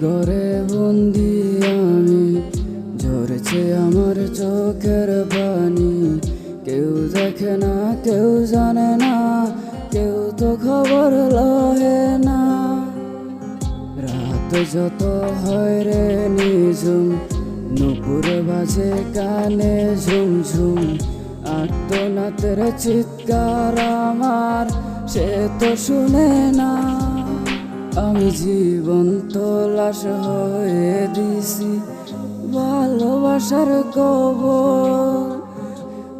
ঘরে বন্দি আমি। ঝরেছে আমার চোখের পানি। কেউ দেখে না, কেউ জানে না। কেউ তো খবর লহে না। রাত যত হয় রে নিঝুম, নুপুর বাজে কানে ঝুম ঝুম। আত্মনাথের চিৎকার আমার, সে তো শুনে না। আমি জীবন্ত লাশ হয়ে দিছি ভালোবাসার কব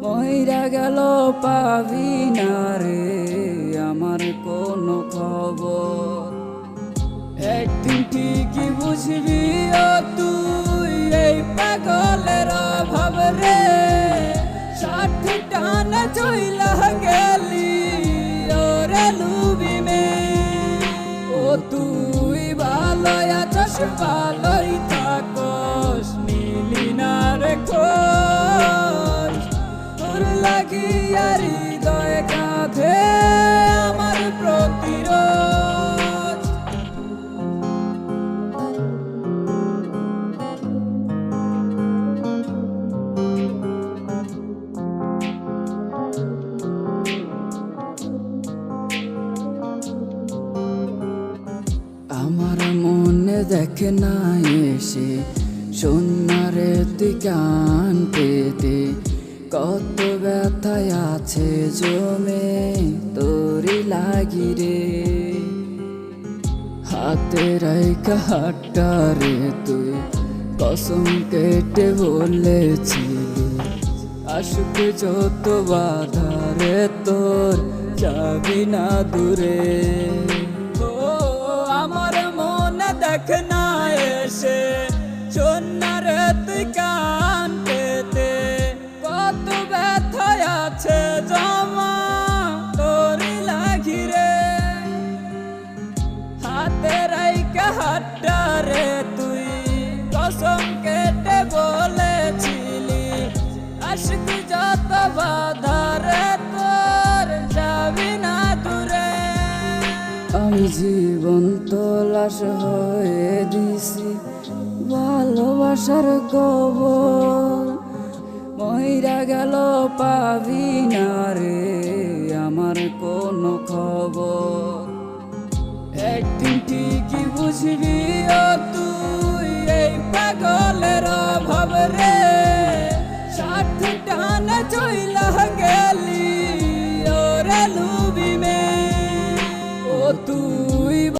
ময়রা গেল পাবি না রে আমার কোনো খবর। একদিন ঠিকই বুঝবি তুই ভালোই থাকস নীলি না তোর লাগি হৃদয় কাঁধে আমার প্রতিরোধ। দেখে না এসে তুই গান পেতে। কত ব্যথায় আছে জমে তোরি লাগি রে। হাতে রাইকা হাটটা রে তুই, কসম কেটে বলেছিলি, আসুক যত বাধা রে তোর, যাবি না দূরে। দেখ না এসে সোনার তুই কান পেতে। কত ব্যথা আছে জমা তোরি লাগিরে হাতে রাইকা হাটটা আমি জীবন্ত লাশ হয়ে দিছি ভালোবাসার কবর। মইরা গেল পাবি না রে আমার কোনো খবর। একদিন ঠিকই বুঝবি ও তুই এই পাগলের অভাব রে। ষাট টানা চইলা গেলি। ওরে লুবি মে ও তুই